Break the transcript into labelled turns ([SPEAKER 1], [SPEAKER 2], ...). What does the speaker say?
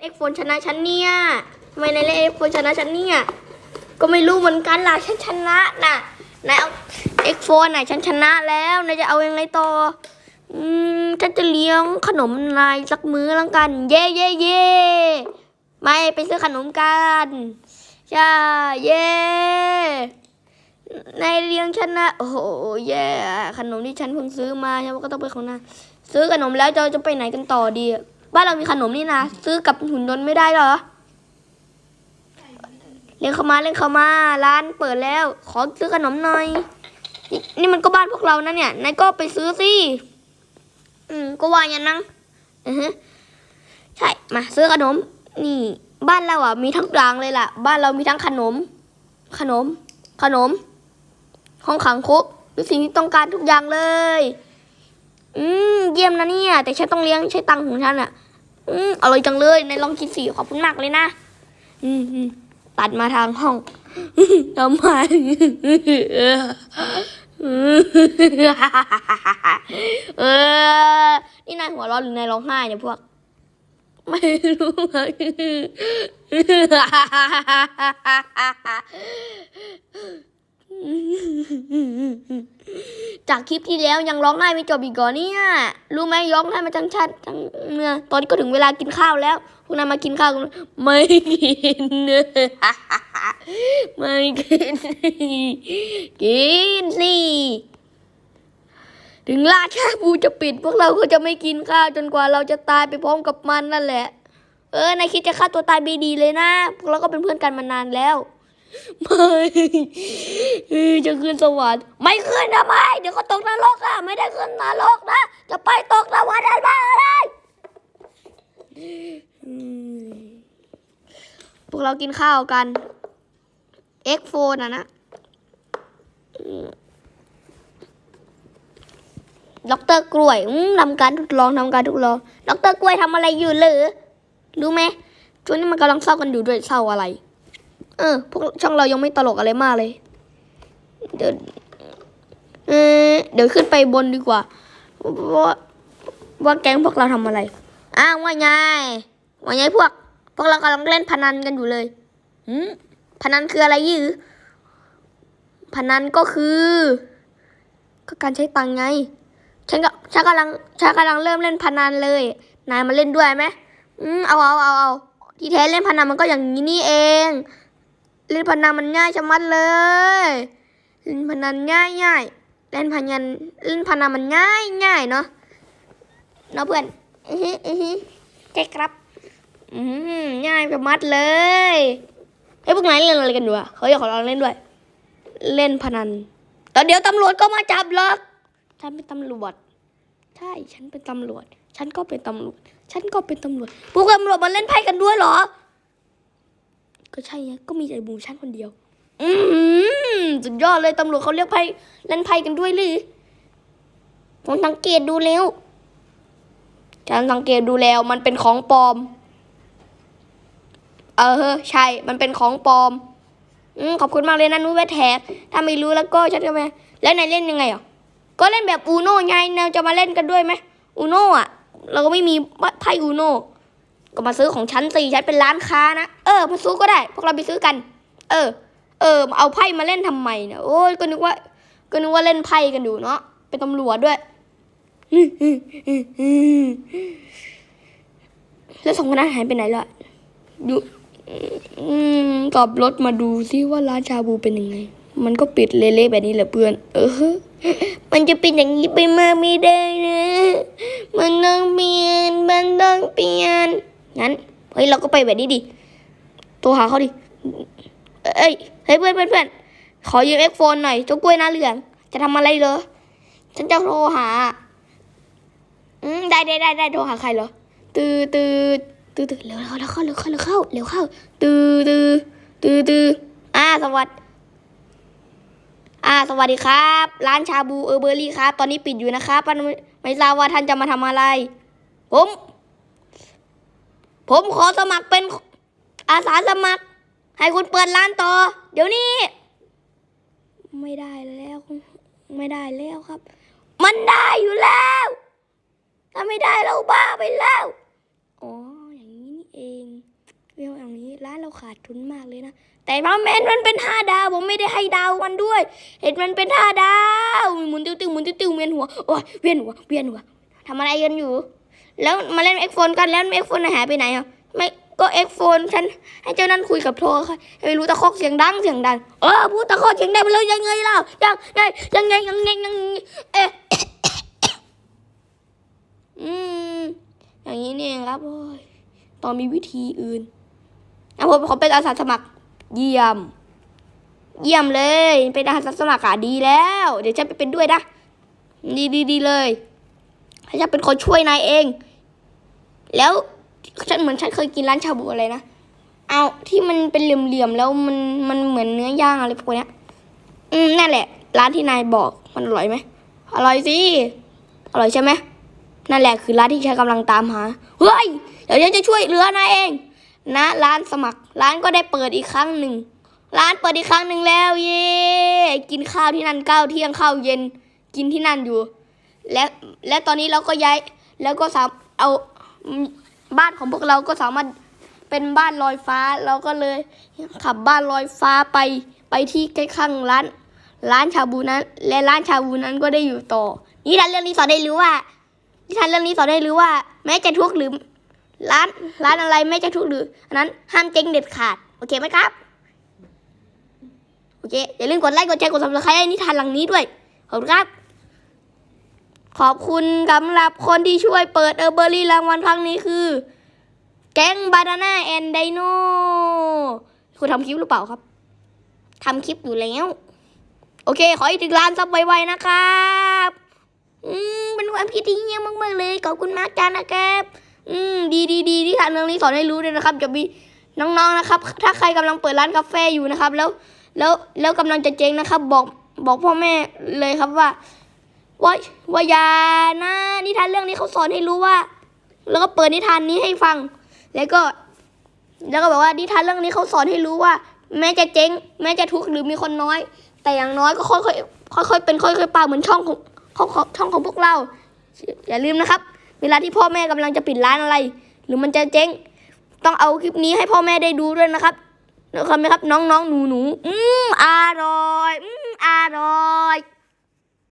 [SPEAKER 1] เอ็กโฟนชนะฉันเนี่ยทำไมนายเล่นเอ็กโฟนชนะฉันเนี่ย ก็ไม่รู้เหมือนกันล่ะฉันชนะน่ะ นายเอาเอ็กโฟนน่ะฉันชนะแล้วนายจะเอายังไงต่อ อืมฉันจะเลี้ยงขนมนายสักมื้อแล้วกัน เย่เย่เย่ไม่ไปซื้อขนมกันใช่เย่นายเลี้ยงฉันนะ โอ้โหแย่ขนมที่ฉันเพิ่งซื้อมาฉันก็ต้องเป็นของนายซื้อขนมแล้วเราจะไปไหนกันต่อดี บ้านเรามีขนมนี่นะซื้อกับหุ่นยนต์ไม่ได้เหรอเล่นเข้ามาเล่นเข้ามาร้านเปิดแล้ว ขอซื้อขนมหน่อยนี่นี่มันก็บ้านพวกเรานะเนี่ยนายก็ไปซื้อสิอืมก็ว่าอย่างนั้นอือฮะใช่มาซื้อขนม นี่ บ้านเราอะมีทั้งอย่างเลยล่ะ บ้านเรามีทั้งขนม ขนม ขนม ห้องขังคุกมีสิ่งที่ต้องการทุกอย่างเลย อืมเยี่ยมนะเนี่ย แต่ฉันต้องเลี้ยงใช้ตังค์ของฉันอะ อืมอร่อยจังเลยในลองกินสิขอบคุณมากเลยนะ อืมตัดมาทางห้องทำไมเออ นี่นายหัวร้อนหรือนายร้องไห้เนี่ยพวก ไม่รู้อะ จากคลิปที่แล้วยังร้องไห้ไม่จบอีกก่อนเนี่ย รู้ไหมร้องไห้มาจังชัดจังเมื่อตอนนี้ก็ถึงเวลากินข้าวแล้ว พวกนายมากินข้าวกันไม่กินไม่กิน กินสิถึงราชาบูจะปิด พวกเราก็จะไม่กินข้าวจนกว่าเราจะตายไปพร้อมกับมันนั่นแหละ เออนายคิดจะฆ่าตัวตายไม่ดีเลยนะ พวกเราก็เป็นเพื่อนกันมานานแล้ว ไม่จะขึ้นสวรรค์ไม่ขึ้นทำไม เดี๋ยวก็ตกนรกอะไม่ได้ขึ้นนรกนะ จะไปตกสวรรค์ได้อะไรพวกเรากินข้าวกัน เอ็กโฟนอะนะด็อกเตอร์กล้วยทำการทดลองทำการทดลองด็อกเตอร์กล้วยทำอะไรอยู่หรือ รู้ไหมช่วงนี้มันกำลังเศร้ากันอยู่ด้วยเศร้าอะไร เออพวกช่องเรายังไม่ตลกอะไรมากเลย เดี๋ยวเออเดี๋ยวขึ้นไปบนดีกว่า ว่าว่าแก๊งพวกเราทำอะไร อ้าวว่าไงว่าไงพวก พวกเรากำลังเล่นพนันกันอยู่เลยหืมพนันคืออะไรยือพนันก็คือ ก็การใช้ตังไง ฉันก็ฉันกำลังฉันกำลังเริ่มเล่นพนันเลย นายมาเล่นด้วยไหมอืมเอาเอาเอาเอาที่แท้เล่นพนันมันก็อย่างนี้นี่เอง เล่นพนันมันง่ายชะมัดเลย เล่นพนันง่ายง่ายเล่นพนันเล่นพนันมันง่ายง่ายเนาะเนาะเพื่อนอือฮึอือฮึใช่ครับ อืมง่ายชะมัดเลยเฮ้พวกนายเล่นอะไรกันอยู่อะเขาอยากขอลองเล่นด้วย เล่นพนันตอนเดี๋ยวตำรวจก็มาจับหรอกฉันเป็นตำรวจ ใช่ ฉันเป็นตำรวจ ฉันก็เป็นตำรวจ ฉันก็เป็นตำรวจ พวกตำรวจมาเล่นไพ่กันด้วยเหรอ ก็ใช่ไงก็มีแต่บูฉันคนเดียว อืมสุดยอดเลยตำรวจเขาเรียกไพ่เล่นไพ่กันด้วยหรือผมสังเกตดูแล้วฉันสังเกตดูแล้วมันเป็นของปลอม เออใช่ มันเป็นของปลอมอืมขอบคุณมากเลยนะนุ้ยแวะแท็กถ้าไม่รู้แล้วก็ฉันจะไปแล้วนายเล่นยังไงอะก็เล่นแบบอูโน่ไงแนวจะมาเล่นกันด้วยไหมอูโน่อะ เราก็ไม่มีไพ่อูโน่ ก็มาซื้อของฉันสิฉันเป็นร้านค้านะเออ มาซื้อก็ได้ พวกเราไปซื้อกัน เออ เออเอาไพ่มาเล่นทำไมเนี่ยโอ้ยก็นึกว่า ก็นึกว่าเล่นไพ่กันอยู่เนาะเป็นตำรวจด้วยแล้วสองคนนั้นหายไปไหนล่ะดูอืมกลับรถมาดูซิว่าร้านชาบูเป็นยังไง มันก็ปิดเละๆแบบนี้แหละเพื่อน เออ มันจะเป็นอย่างนี้ไปมาไม่ได้นะ มันต้องเปลี่ยน มันต้องเปลี่ยน งั้นเฮ้ยเราก็ไปแบบนี้ดิโทรหาเขาดิ เอ้ยเฮ้ยเพื่อนเพื่อนเพื่อนขอยืมเอ็กโฟนหน่อยเจ้ากล้วยหน้าเหลือง จะทำอะไรเหรอฉันจะโทรหา อืมได้ได้ได้ได้โทรหาใครเหรอตือตือตือตือเร็วเร็วเข้าเร็วเข้าเร็วเข้าเร็วเข้าตือตือตือตืออ่าสวัสดีอ่าสวัสดีครับ ร้านชาบูเออเบอร์รี่ครับ ตอนนี้ปิดอยู่นะครับไม่ไม่ทราบว่าท่านจะมาทำอะไร ผม ผมขอสมัครเป็นอาสาสมัคร ให้คุณเปิดร้านต่อ เดี๋ยวนี้ ไม่ได้แล้ว ไม่ได้แล้วครับ มันได้อยู่แล้ว ถ้าไม่ได้เราบ้าไปแล้ว อ๋อ อย่างนี้นี่เองเราขาดทุนมากเลยนะ แต่ว่าแมนมันเป็นห้าดาว ผมไม่ได้ให้ดาวมันด้วย เห็นมันเป็นห้าดาวหมุนติ้วติ้วหมุนติ้วติ้วเวียนหัว โอ้ยเวียนหัว เวียนหัวทำอะไรกันอยู่ แล้วมาเล่นเอ็กโฟนกันแล้วเอ็กโฟนหายไปไหนอะไม่ก็เอ็กโฟนฉันให้เจ้านั้นคุยกับโทรค่ะไม่รู้ตะคอกเสียงดังเสียงดังเออพูดตะคอกเสียงดังไปเลยยังไงล่ะยังไงยังไงยังไงยังเอ๊ะอืมอย่างนี้นี่เองครับโอ้ยตอมีวิธีอื่นอะผมขอเป็นอาสาสมัครเยี่ยม เยี่ยมเลย เป็นอาสาสมัครอะดีแล้ว เดี๋ยวฉันไปเป็นด้วยนะดีดีดีเลยให้ฉันเป็นคนช่วยนายเอง แล้วฉันเหมือนฉันเคยกินร้านชาบูอะไรนะเอาที่มันเป็นเหลี่ยมๆแล้วมันมันเหมือนเนื้อย่างอะไรพวกเนี้ยอืมนั่นแหละ ร้านที่นายบอกมันอร่อยไหมอร่อยสิอร่อยใช่ไหมนั่นแหละคือร้านที่ฉันกำลังตามหาเฮ้ยเดี๋ยวฉันจะช่วยเหลือนายเอง นะ ร้านสมัคร ร้านก็ได้เปิดอีกครั้งหนึ่งร้านเปิดอีกครั้งหนึ่งแล้ว เย้กินข้าวที่นั่นข้าวเที่ยงข้าวเย็น กินที่นั่นอยู่ และและตอนนี้เราก็ย้ายแล้วก็สามเอา บ้านของพวกเราก็สามารถเป็นบ้านลอยฟ้าเราก็เลย ขับบ้านลอยฟ้าไปไปที่ใกล้ข้างร้าน ร้านชาบูนั้น และร้านชาบูนั้นก็ได้อยู่ต่อนี่ทันเรื่องนี้สอนได้รู้ว่านิทานเรื่องนี้สอนได้รู้ว่า แม้จะทุกข์หรือ ร้านร้านอะไรแม้จะทุกข์หรืออันนั้นห้ามเจ๊งเด็ดขาด โอเคไหมครับโอเคอย่าลืมกดไลค์กดแชร์กดซับสไครต์ให้นิทานหลังนี้ด้วยขอบคุณครับ ขอบคุณสำหรับคนที่ช่วยเปิดเออร์เบอรี่รางวัลครั้งนี้คือ แก๊งบานาน่าแอนไดโนคุณทำคลิปหรือเปล่าครับทำคลิปอยู่แล้ว โอเค ขอให้ถึงล้านซับไวๆนะครับอืมเป็นความคิดที่เยี่ยมมากๆเลยขอบคุณมากจ้านะครับ อืมดีดีดีที่ทางเรื่องนี้สอนให้รู้ด้วยนะครับ จะมีน้องๆนะครับ ถ้าใครกำลังเปิดร้านกาแฟอยู่นะครับ แล้วแล้วแล้วกำลังจะเจ๊งนะครับ บอกบอกพ่อแม่เลยครับว่า ว่าวาย่านะนิทานเรื่องนี้เขาสอนให้รู้ว่า แล้วก็เปิดนิทานนี้ให้ฟัง แล้วก็ แล้วก็บอกว่านิทานเรื่องนี้เขาสอนให้รู้ว่า แม้จะเจ๊ง แม้จะทุกข์หรือมีคนน้อย แต่อย่างน้อยก็ค่อยๆค่อยๆเป็นค่อยๆไปเหมือนช่องของของช่องของพวกเรา อย่าลืมนะครับ เวลาที่พ่อแม่กำลังจะปิดร้านอะไร หรือมันจะเจ๊ง ต้องเอาคลิปนี้ให้พ่อแม่ได้ดูด้วยนะครับนะครับไหมครับ น้องๆหนูๆอืมอร่อย อืมอร่อย